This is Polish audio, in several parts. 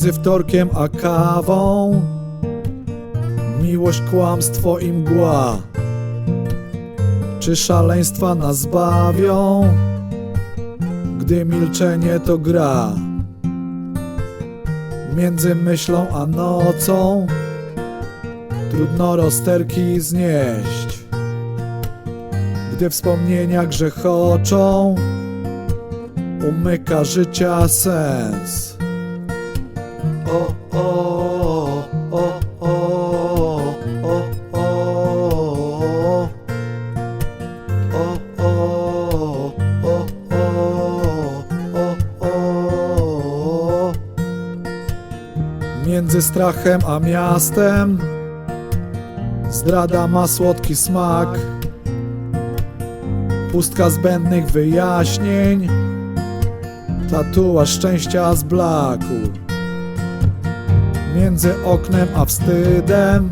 Między wtorkiem a kawą. Miłość, kłamstwo i mgła. Czy szaleństwa nas bawią? Gdy milczenie to gra. Między myślą a nocą Trudno rozterki znieść. Gdy wspomnienia grzechoczą Umyka życia sens o, o, o, o, o, o, o, o. Między strachem a miastem Zdrada ma słodki smak Pustka zbędnych wyjaśnień Tatuaż szczęścia z blaku Między oknem a wstydem.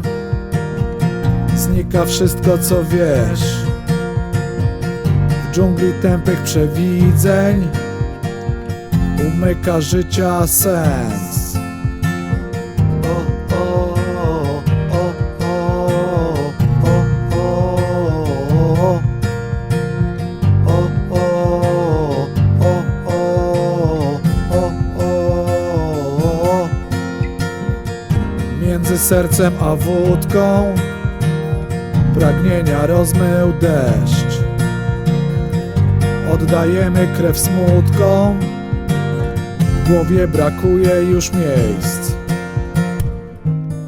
Znika wszystko co wiesz. W dżungli tępych przewidzeń Umyka życia sens Między sercem a wódką. Pragnienia rozmył deszcz. Oddajemy krew smutkom. W głowie brakuje już miejsc.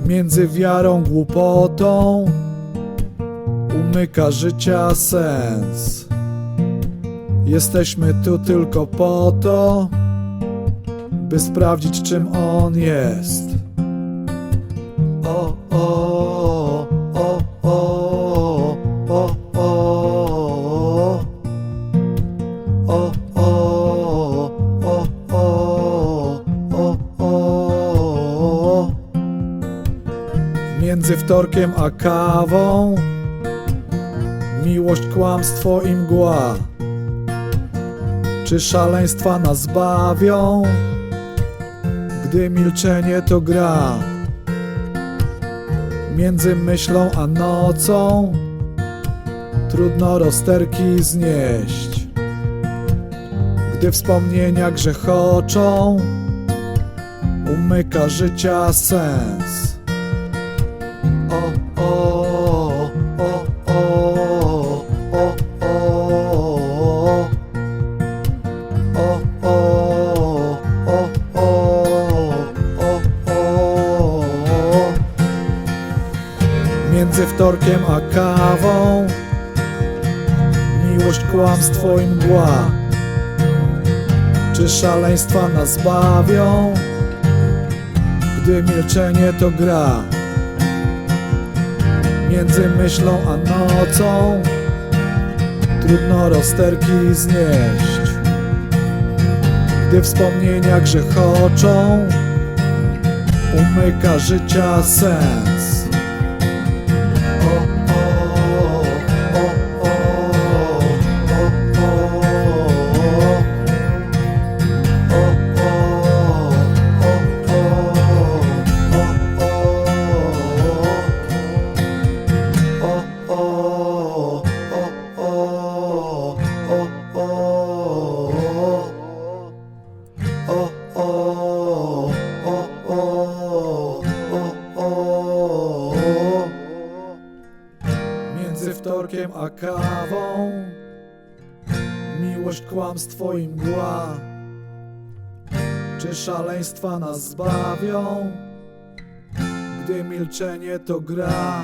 Między wiarą, głupotą Umyka życia sens. Jesteśmy tu tylko po to, by sprawdzić, czym on jest o o o o o Między wtorkiem a kawą Miłość, kłamstwo i mgła Czy szaleństwa nas bawią? Gdy milczenie to gra Między myślą a nocą trudno rozterki znieść. Gdy wspomnienia grzechoczą, umyka życia sens. Między wtorkiem a kawą. Miłość, kłamstwo i mgła. Czy szaleństwa nas bawią? Gdy milczenie to gra. Między myślą a nocą. Trudno rozterki znieść. Gdy wspomnienia grzechoczą, umyka życia sens. Wtorkiem a kawą. Miłość, kłamstwo i mgła. Czy szaleństwa nas zbawią? Gdy milczenie to gra